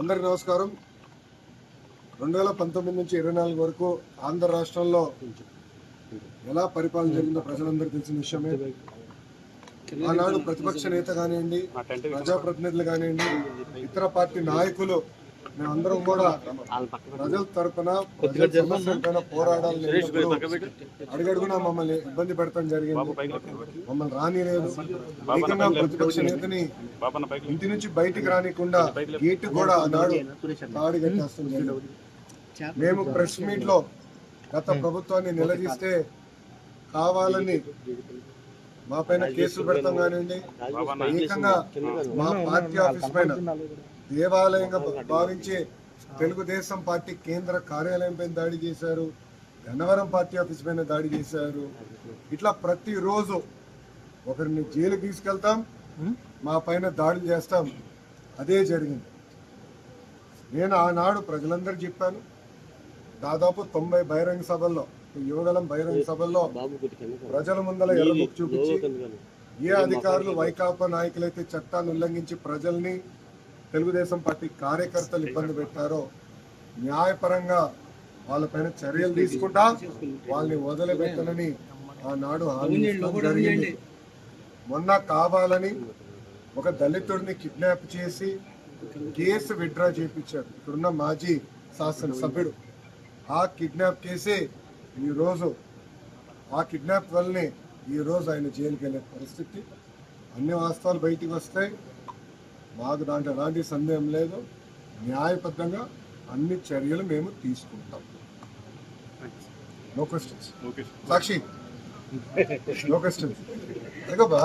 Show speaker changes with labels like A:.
A: అందరికి నమస్కారం. రెండు వేల పంతొమ్మిది నుంచి ఇరవై నాలుగు వరకు ఆంధ్ర రాష్ట్రంలో ఎలా పరిపాలన జరిగిందో ప్రజలందరికీ తెలిసిన విషయమే. ఆనాడు ప్రతిపక్ష నేత కానివ్వండి ప్రజాప్రతినిధులు కానివ్వండి ఇతర పార్టీ నాయకులు మేమందరం కూడా ప్రజల సమస్యలపైన పోరాడాలని అడుగడుగునా మమ్మల్ని ఇబ్బంది పెడతాం జరిగింది. మమ్మల్ని రానిలేదు. ఏకంగా ప్రతిపక్ష నేతని ఇంటి నుంచి బయటికి రానికుండా గేట్ కూడా ఆనాడు తాడి కట్టేస్తాం జరిగింది. మేము ప్రెస్ మీట్లో గత ప్రభుత్వాన్ని నిలదీస్తే కావాలని మా పైన కేసులు పెడతాం కానివ్వండి. ఏకంగా మా పార్టీ ఆఫీస్ పైన దేవాలయంగా భావించే తెలుగుదేశం పార్టీ కేంద్ర కార్యాలయం పైన దాడి చేశారు గన్నవరం పార్టీ ఆఫీస్ పైన దాడి చేశారు. ఇట్లా ప్రతిరోజు ఒకరిని జైలుకి తీసుకెళ్తాం మా పైన దాడులు చేస్తాం. అదే జరిగింది. నేను ఆనాడు ప్రజలందరూ చెప్పాను దాదాపు తొంభై బహిరంగ సభల్లో యువగలం బహిరంగ సభల్లో ప్రజల ముందల ఎర్రబుక్ చూపించి ఏ అధికారులు వైకాపా నాయకులైతే చట్టాన్ని ఉల్లంఘించి ప్రజల్ని తెలుగుదేశం పార్టీ కార్యకర్తలు ఇబ్బంది పెట్టారో న్యాయపరంగా వాళ్ళపైన చర్యలు తీసుకుంటా వాళ్ళని వదిలిపెట్టనని ఆనాడు జరిగింది. మొన్న కావాలని ఒక దళితుడిని కిడ్నాప్ చేసి కేసు విత్డ్రా చేయించారు. ఇక్కడున్న మాజీ శాసనసభ్యుడు. ఆ కిడ్నాప్ కేసే ఈరోజు ఆ కిడ్నాప్ వల్లనే ఈరోజు ఆయన జైలుకి వెళ్ళే పరిస్థితి. అన్ని వాస్తవాలు బయటికి వస్తాయి. మాకు దాంట్లో ఎలాంటి సందేహం లేదు. న్యాయబద్ధంగా అన్ని చర్యలు మేము తీసుకుంటాం. No questions Sakshi. No questions అడగబ్బా